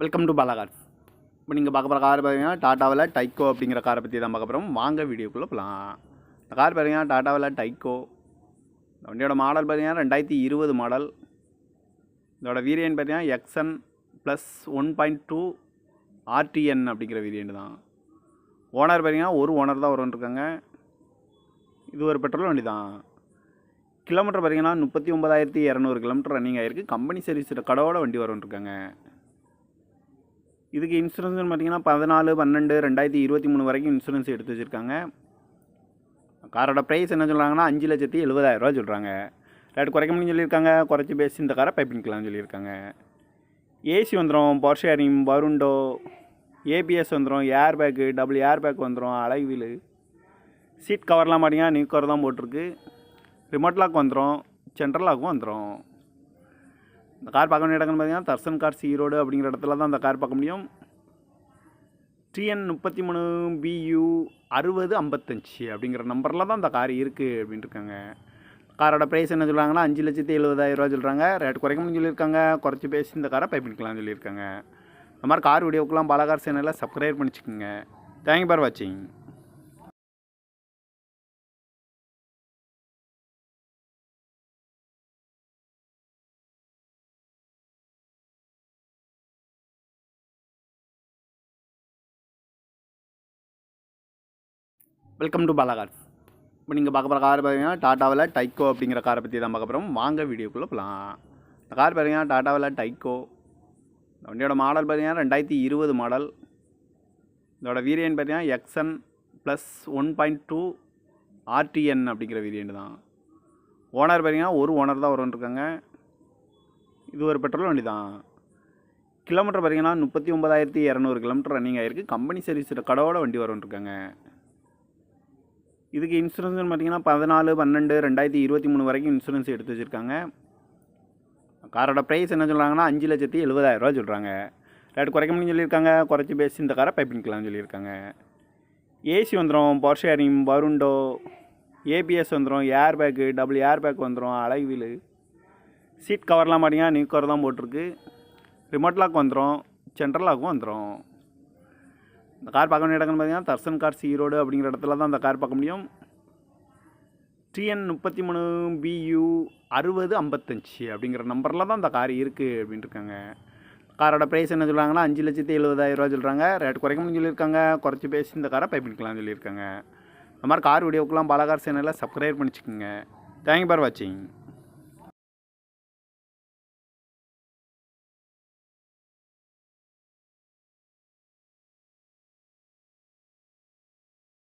Welcome to Bala Cars இப்போ நீங்கள் பார்க்க போகிற கார் பார்த்தீங்கன்னா டாட்டாவில் டைக்கோ அப்படிங்கிற காரை பற்றி தான் பார்க்க போகிறோம் வாங்க வீடியோக்குள்ளே போகலாம் இந்த கார் பார்த்தீங்கன்னா டாட்டாவில் டைக்கோ இந்த வண்டியோட மாடல் பார்த்தீங்கன்னா ரெண்டாயிரத்தி இருபது மாடல் இதோட வீரியன் பார்த்தீங்கன்னா XN plus one point two RTN அப்படிங்கிற வீரியன் தான். ஓனர் பார்த்தீங்கன்னா ஒரு ஓனர் தான் வரும்ன்ருக்காங்க இது ஒரு பெட்ரோல் வண்டி தான். கிலோமீட்டர் பார்த்தீங்கன்னா முப்பத்தி ஒன்பதாயிரத்தி இரநூறு கிலோமீட்டர் ரன்னிங் ஆகிருக்கு கம்பெனி சர்வீஸில் கடவோட வண்டி வரும்ன்ருக்காங்க இதுக்கு இன்சூரன்ஸ்னு பார்த்தீங்கன்னா பதினாலு பன்னெண்டு ரெண்டாயிரத்தி இருபத்தி மூணு வரைக்கும் இன்சூரன்ஸ் எடுத்து வச்சுருக்காங்க. காரோட ப்ரைஸ் என்ன சொல்கிறாங்கன்னா அஞ்சு லட்சத்தி எழுபதாயிரரூவா சொல்கிறாங்க ரேட் குறைக்க முடியும் சொல்லியிருக்காங்க. குறைச்சி பேசி இந்த காரை பைப் பண்ணிக்கலாம்னு சொல்லியிருக்காங்க. ஏசி வந்துடும் பவர் ஷேரிங் பருண்டோ ஏபிஎஸ் வந்துடும் air bag double air bag வந்துடும் அலை வீலு. சீட் கவர்லாம் பார்த்தீங்கன்னா நியூ கவர் தான் போட்டிருக்கு. ரிமோட் லாக் வந்துடும் சென்ட்ரல் லாக்கும் வந்துடும் இந்த கார் பார்க்க வேண்டிய இடங்கள்னு பார்த்தீங்கன்னா தர்சன் கார்ஸ் ஈரோடு அப்படிங்கிற இடத்துல தான் அந்த கார் பார்க்க முடியும். டிஎன் முப்பத்தி மூணு பியூ அறுபது ஐம்பத்தஞ்சு அப்படிங்கிற நம்பரில் தான் அந்த கார் இருக்குது அப்படின்ட்டு இருக்காங்க காரோட ப்ரைஸ் என்ன சொல்கிறாங்கன்னா அஞ்சு லட்சத்தி எழுபதாயிரரூவா சொல்கிறாங்க ரேட் குறைக்க சொல்லியிருக்காங்க. குறைச்சி பேசி இந்த காரை பை பண்ணிக்கலாம்னு சொல்லியிருக்காங்க. இந்த மாதிரி கார் வீடியோக்கெலாம் பாலகார் சேனலில் சப்ஸ்கிரைப் பண்ணிச்சுக்கோங்க. தேங்க்யூ ஃபார் வாட்சிங் வெல்கம் டு பாலாகார்ஸ் இப்போ நீங்கள் பார்க்க போகிற கார் பார்த்தீங்கன்னா டாட்டாவில் டைக்கோ அப்படிங்கிற காரை பற்றி தான் பார்க்க போகிறோம் வாங்க வீடியோக்குள்ளே போகலாம் இந்த கார் பார்த்தீங்கன்னா டாட்டாவில் டைக்கோ இந்த வண்டியோட மாடல் பார்த்தீங்கன்னா ரெண்டாயிரத்தி இருபது மாடல் இதோட வீரியன் பார்த்தீங்கன்னா XN plus one point two RTN அப்படிங்கிற வீரியன் தான். ஓனர் பார்த்தீங்கன்னா ஒரு ஓனர் தான் வரும்ன்ருக்காங்க இது ஒரு பெட்ரோல் வண்டி தான். கிலோமீட்டர் பார்த்தீங்கன்னா முப்பத்தி ஒன்பதாயிரத்தி இரநூறு கிலோமீட்டர் ரன்னிங் ஆகிருக்கு கம்பெனி சர்வீஸில் கடவோட வண்டி வரும்ன்ருக்காங்க இதுக்கு இன்சூரன்ஸ்னு பார்த்தீங்கன்னா பதினாலு பன்னெண்டு ரெண்டாயிரத்தி இருபத்தி மூணு வரைக்கும் இன்சூரன்ஸ் எடுத்து வச்சுருக்காங்க. காரோட ப்ரைஸ் என்ன சொல்கிறாங்கன்னா அஞ்சு லட்சத்தி எழுபதாயிரரூவா சொல்கிறாங்க ரேட் குறைக்க முடியும்னு சொல்லியிருக்காங்க. குறைச்சி பேசி இந்த காரை பைப்பிங்கலாம்னு சொல்லியிருக்காங்க. ஏசி வந்துடும் பவர் ஷேரிங் பருண்டோ ஏபிஎஸ் வந்துடும் air bag double air bag வந்துடும் அலை வீல். சீட் கவர்லாம் பார்த்தீங்கன்னா நியூ கவர் தான் போட்டிருக்கு. ரிமோட் லாக் வந்துடும் சென்ட்ரல் லாக்கும் வந்துடும் இந்த கார் பார்க்க வேண்டிய இடங்கள்னு பார்த்தீங்கன்னா தர்சன் கார்ஸ் ஈரோடு அப்படிங்கிற இடத்துல தான் அந்த கார் பார்க்க முடியும். டிஎன் முப்பத்தி மூணு பியூ அறுபது ஐம்பத்தஞ்சு அப்படிங்கிற நம்பரில் தான் அந்த கார் இருக்குது அப்படின்ட்டு இருக்காங்க காரோட ப்ரைஸ் என்ன சொல்கிறாங்கன்னா அஞ்சு லட்சத்தி எழுபதாயிரரூவா சொல்கிறாங்க ரேட் குறைக்க சொல்லியிருக்காங்க. குறைச்சி பேசி இந்த காரை பை பண்ணிக்கலாம்னு சொல்லியிருக்காங்க. இந்த மாதிரி கார் வீடியோக்கெலாம் பாலகார் சேனலில் சப்ஸ்கிரைப் பண்ணிச்சுக்கோங்க. தேங்க்யூ ஃபார் வாட்சிங்